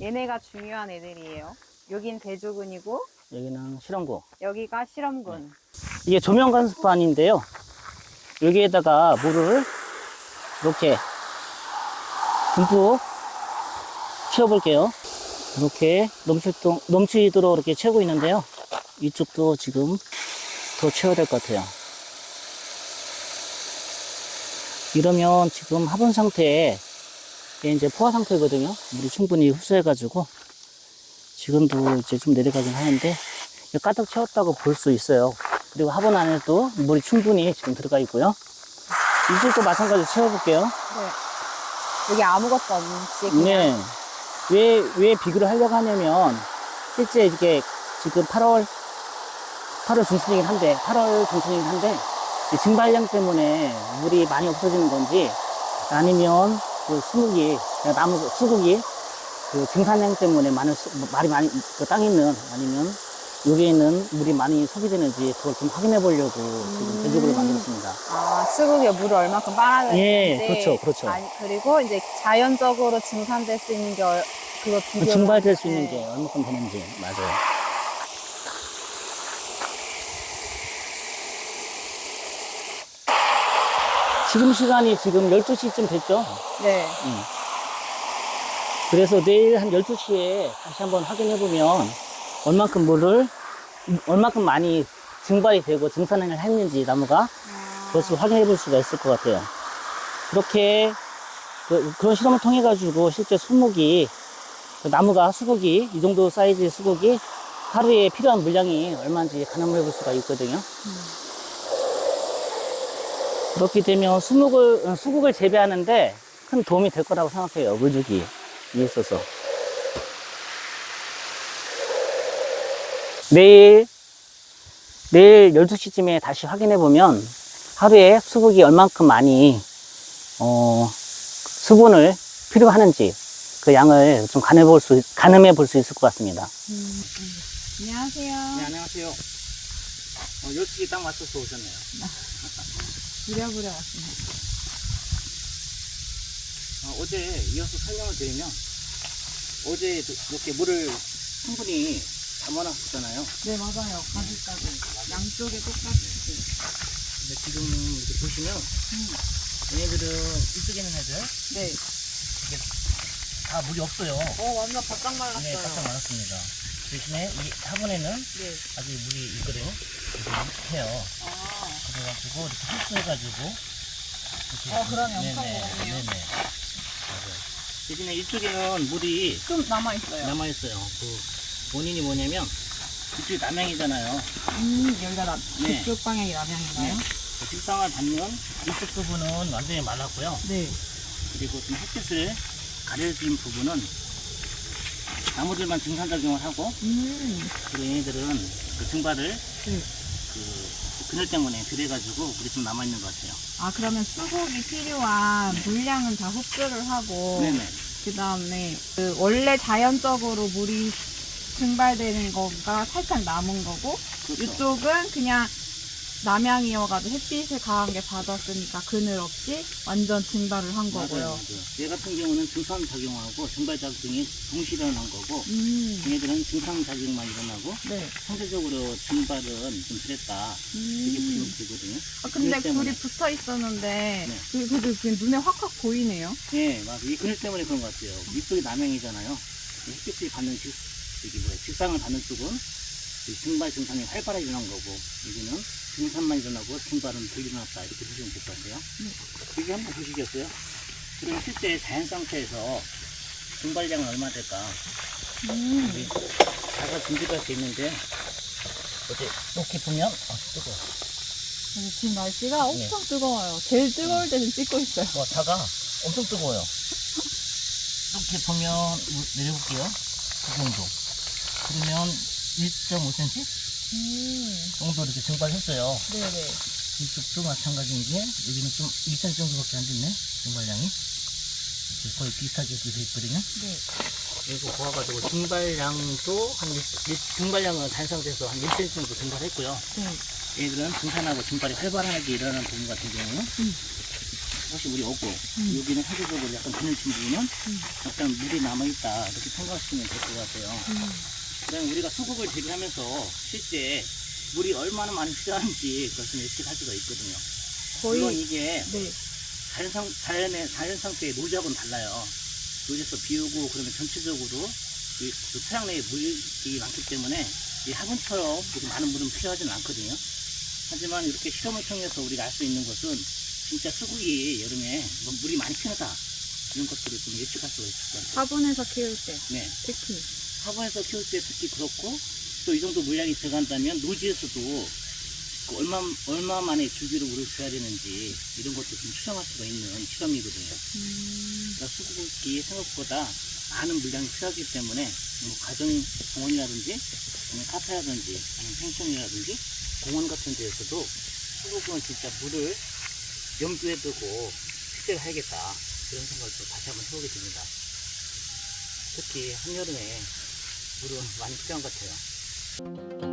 얘네가 중요한 애들이에요. 여긴 대조군이고 여기는 실험구. 여기가 실험군. 이게 조명 간수판인데요. 여기에다가 물을 이렇게 듬뿍 채워볼게요. 이렇게 넘치도록, 넘치도록 이렇게 채우고 있는데요. 이쪽도 지금 더 채워야 될 것 같아요. 이러면 지금 화분 상태에 이게 이제 포화 상태거든요. 물이 충분히 흡수해가지고 지금도 이제 좀 내려가긴 하는데 가득 채웠다고 볼 수 있어요. 그리고 화분 안에도 물이 충분히 지금 들어가 있고요. 이쪽도 마찬가지로 채워볼게요. 네. 여기 아무것도 없지. 그냥. 네. 왜, 왜 비교를 하려고 하냐면, 실제 이게 지금 8월, 8월 중순이긴 한데, 8월 중순이긴 한데, 이 증발량 때문에 물이 많이 없어지는 건지, 아니면 그 수국이, 나무, 수국이 그 증산량 때문에 많은, 수- 말이 많이, 그 땅에 있는, 아니면 여기에 있는 물이 많이 소비되는지 그걸 좀 확인해 보려고 지금 대적으로 만들었습니다. 아, 수국에 물을 얼마큼 빨아들이는지. 예, 그렇죠, 그렇죠. 아니, 그리고 이제 자연적으로 증산될 수 있는 게 얼, 그거 그 비교. 증발될 수 있는 게 얼마큼 되는지, 맞아요. 지금 시간이 지금 12시쯤 됐죠? 네. 그래서 내일 한 12시에 다시 한번 확인해 보면 얼마큼 물을, 얼마큼 많이 증발이 되고 증산을 했는지 나무가 그것을 확인해 볼 수가 있을 것 같아요. 그렇게, 그, 런 실험을 통해 가지고 실제 수목이, 그 나무가 수국이, 이 정도 사이즈의 수국이 하루에 필요한 물량이 얼마인지 가늠을 해볼 수가 있거든요. 그렇게 되면 수목을, 어, 수국을 재배하는데 큰 도움이 될 거라고 생각해요. 물주기에 있어서. 내일, 내일 12시쯤에 다시 확인해 보면 하루에 수국이 얼만큼 많이, 어, 수분을 필요하는지 그 양을 좀 가늠해 볼 수, 가늠해 볼 수 있을 것 같습니다. 안녕하세요. 네, 안녕하세요. 어, 12시 딱 맞춰서 오셨네요. 부랴부랴 왔습니다. 어, 어제 이어서 설명을 드리면 어제 이렇게 물을 충분히 담아놨었잖아요. 네, 맞아요. 가지까지. 양쪽에 똑같이. 근데 지금 이렇게 보시면 얘네들은 이쪽에 있는 애들 네. 다 물이 없어요. 어, 완전 바짝 말랐어요. 네, 깜짝 많았습니다. 대신에 이 화분에는 네. 아직 물이 있거든요. 이렇게 해요. 아, 그래가지고 이렇게 흡수해가지고 이렇게 어, 그러네. 엄청 네네, 먹었네요. 네네. 맞아요. 대신에 이쪽에는 물이 좀 남아있어요. 남아있어요. 그 원인이 뭐냐면 이쪽이 남양이잖아요. 음, 여기가 남, 네. 그쪽 방향이 남양인가요? 그 필상을 받는 이쪽 부분은 완전히 말랐고요. 네. 그리고 좀 햇빛을 가려진 부분은 나무들만 증산작용을 하고 음, 그리고 얘네들은 그 증발을 네. 그 그늘 때문에 덜해가지고 물이 좀 남아 있는 것 같아요. 아, 그러면 수국이 필요한 물량은 다 흡수를 하고, 네네. 그 다음에, 그, 원래 자연적으로 물이 증발되는 거가 살짝 남은 거고, 그렇죠. 이쪽은 그냥 남양이어가지고 햇빛을 강하게 받았으니까 그늘 없이 완전 증발을 한 맞아요, 거고요. 맞아요. 얘 같은 경우는 증산작용하고 증발작용이 동시에 일어난 거고 음, 얘네들은 증산작용만 일어나고 네. 상대적으로 증발은 좀 그랬다. 이렇게 보시면 음. 되거든요. 아, 근데 그늘 때문에. 불이 붙어 있었는데, 네. 그, 그, 그 눈에 확확 보이네요. 예, 맞아. 이 그늘 때문에 그런 것 같아요. 이쪽이 남양이잖아요. 이 햇빛을 받는 직, 저기 뭐야, 직상을 받는 쪽은 이 증발 증상이 활발하게 일어난 거고, 여기는 증산만 일어나고 증발은 덜 일어났다. 이렇게 보시면 될 것 같아요. 여기 한번 보시겠어요? 그럼 실제 자연 상태에서 증발량은 얼마 될까? 음, 자가 준비가 돼 있는데, 어제 이렇게 보면, 어, 뜨거워. 그래서 지금 날씨가 엄청 뜨거워요. 제일 뜨거울 때 지금 찍고 있어요. 와, 자가 엄청 뜨거워요. 이렇게 보면 물- 내려볼게요. 그 정도. 그러면 1.5cm 음, 정도 이렇게 증발했어요. 네네. 이쪽도 마찬가지인 게 여기는 좀 1cm 정도밖에 안 됐네. 증발량이. 거의 비슷하게 이렇게 돼 있거든요. 네. 그리고 보아가지고 증발량도 한 1, 증발량은 상태에서 한 1cm 정도 증발했고요. 네. 얘들은 증산하고 증발이 활발하게 일어나는 부분 같은 경우는 음. 혹시 우리 없고 음. 여기는 해주적으로 약간 그늘 친 부분은 약간 물이 남아있다 이렇게 생각하시면 될 것 같아요. 음. 그다음에 우리가 수국을 재배하면서 실제 물이 얼마나 많이 필요한지 그것을 예측할 수가 있거든요. 물론 거의 이게 네. 자연 상, 자연의, 자연 상태의 노지하고는 달라요. 노지에서 비우고 그러면 전체적으로 이, 그 토양 내에 물이 많기 때문에 이 화분처럼 이렇게 많은 물은 필요하지는 않거든요. 하지만 이렇게 실험을 통해서 우리가 알 수 있는 것은 진짜 수국이 여름에 뭐 물이 많이 필요하다. 이런 것들을 좀 예측할 수가 있을 것 같아요. 화분에서 키울 때 네. 특히 화분에서 키울 때 특히 그렇고 또 이 정도 물량이 들어간다면 노지에서도 그 얼마, 얼마 만에 주기로 물을 줘야 되는지 이런 것도 좀 추정할 수가 있는 실험이거든요. 음. 그러니까 수국이 생각보다 많은 물량이 필요하기 때문에 뭐 가정 정원이라든지 아니면 카페라든지 아니면 펜션이라든지 공원 같은 데에서도 수국은 진짜 물을 염두에 두고 식재를 해야겠다 그런 생각을 또 다시 한번 해보게 됩니다. 특히 한여름에 물은 많이 필요한 것 같아요.